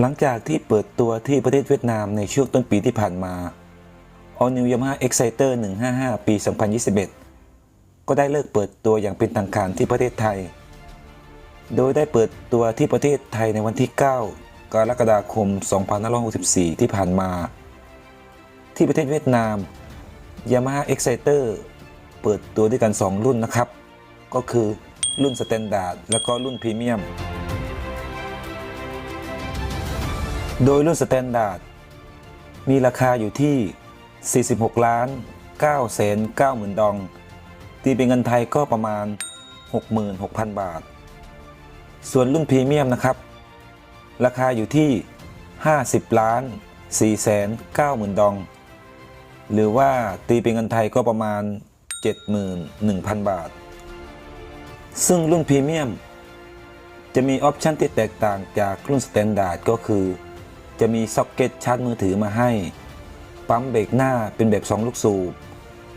หลังจากที่เปิดตัวที่ประเทศเวียดนามในช่วงต้นปีที่ผ่านมา All New Yamaha Exciter 155 ปี 2021 ก็ได้เลิกเปิดตัวอย่างเป็นทางการที่ประเทศไทย โดยได้เปิดตัวที่ประเทศไทยในวันที่ 9 กรกฎาคม 2564 ที่ผ่านมา ที่ประเทศเวียดนาม Yamaha Exciter เปิดตัวด้วยกัน 2 รุ่นนะครับ ก็คือรุ่นสแตนดาร์ดและก็รุ่นพรีเมียม โดยรุ่นสแตนดาร์ดมีราคาอยู่ที่ 46 ล้าน9แสน9หมื่นดอง ตีเป็นเงินไทยก็ประมาณ 66,000 บาท ส่วนรุ่นพรีเมียมนะครับ ราคาอยู่ที่ 50 ล้าน4แสน9หมื่นดอง หรือว่าตีเป็นเงินไทยก็ประมาณ 71,000 บาท ซึ่งรุ่นพรีเมียมจะมีออปชันที่แตกต่างจากรุ่นสแตนดาร์ดก็คือ จะมีซ็อกเก็ตชาร์จมือถือมาให้ ปั๊มเบรกหน้าเป็นแบบ 2 ลูกสูบ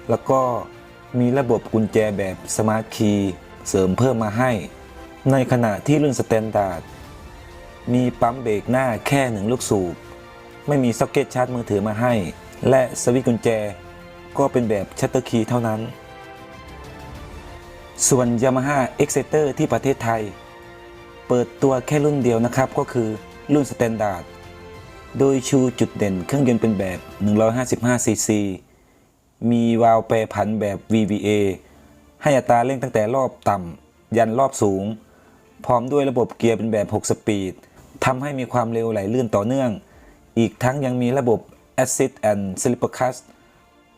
แล้วก็มีระบบกุญแจแบบสมาร์ทคีย์เสริมเพิ่มมาให้ ในขณะที่รุ่นสแตนดาร์ดมีปั๊มเบรกหน้าแค่หนึ่งลูกสูบ ไม่มีซ็อกเก็ตชาร์จมือถือมาให้ และสวิตช์กุญแจก็เป็นแบบชัตเตอร์คีย์เท่านั้น ส่วน Yamaha Exciter ที่ประเทศไทย เปิดตัวแค่รุ่นเดียวนะครับ ก็คือรุ่นสแตนดาร์ด โดยชูจุดเด่นเครื่องยนต์เป็นแบบ 155 ซีซี มีวาล์วแปรผันแบบ VVA ให้อัตราเร่งตั้งแต่รอบต่ำ ยันรอบสูง พร้อมด้วยระบบเกียร์เป็นแบบ 6 สปีดทำให้มีความเร็วไหลลื่นต่อเนื่อง อีกทั้งยังมีระบบ Assist and Slipper Clutch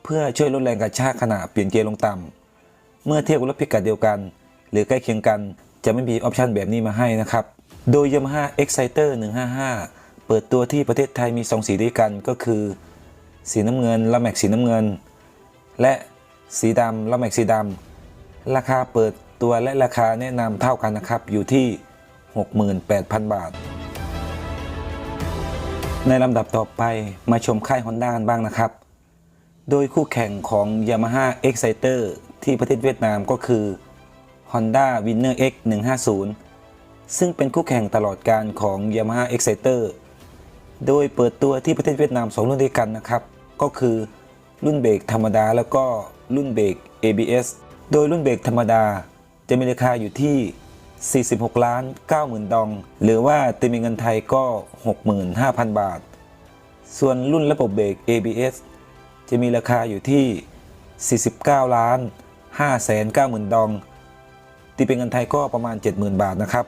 เพื่อช่วยลดแรงกระชากขณะเปลี่ยนเกียร์ลงต่ำ เมื่อเทียบกับรถพิกัดเดียวกัน หรือใกล้เคียงกันจะไม่มีออปชันแบบนี้มาให้นะครับ โดย Yamaha Exciter 155 เปิดตัวที่ประเทศไทยมี 2 สีด้วยกันก็คือ สีน้ำเงินละแม็กสีน้ำเงิน และสีดำละแม็กสีดำราคาเปิดตัวและราคาแนะนำเท่ากันนะครับอยู่ที่ 68,000 บาท ในลำดับต่อไปมาชมค่าย Honda กันบ้างนะครับ โดยคู่แข่งของ Yamaha Exciter ที่ประเทศเวียดนามก็คือ Honda Winner X 150ซึ่งเป็นคู่แข่งตลอดการของ Yamaha Exciter โดยเปิดตัวที่ประเทศเวียดนาม2รุ่นด้วยกันนะครับ ก็คือรุ่นเบรกธรรมดาแล้วก็รุ่นเบรก ABS โดยรุ่นเบรกธรรมดาจะมีราคาอยู่ที่ 46 ล้าน9หมื่นดอง หรือว่าตีเป็นเงินไทยก็ 65,000 บาท ส่วนรุ่นระบบเบรก ABS จะมีราคาอยู่ที่ 49 ล้าน5แสน9หมื่นดอง ตีเป็นเงินไทยก็ประมาณ 70,000 บาทนะครับ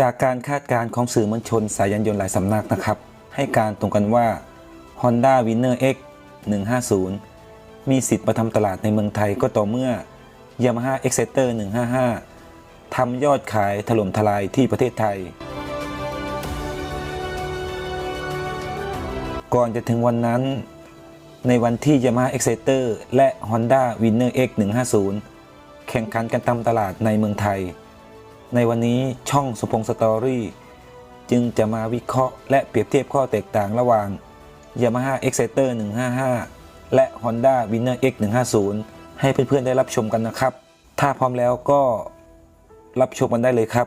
จากการคาดการณ์ของสื่อมวลชนสายยานยนต์หลายสำนักนะครับ ให้การตรงกันว่า Honda Winner X 150 มีสิทธิ์มาทำตลาดในเมืองไทยก็ต่อเมื่อ Yamaha Exciter 155 ทำยอดขายถล่มทลายที่ประเทศไทย ก่อนจะถึงวันนั้น ในวันที่ Yamaha Exciter และ Honda Winner X 150 แข่งขันกันตามตลาดในเมืองไทย ในวันนี้ช่องสุพงษ์สตอรี่จึงจะมาวิเคราะห์และเปรียบเทียบข้อแตกต่างระหว่าง Yamaha Exciter 155 และ Honda Winner X 150ให้เพื่อนๆได้รับชมกันนะครับ ถ้าพร้อมแล้วก็รับชมกันได้เลยครับ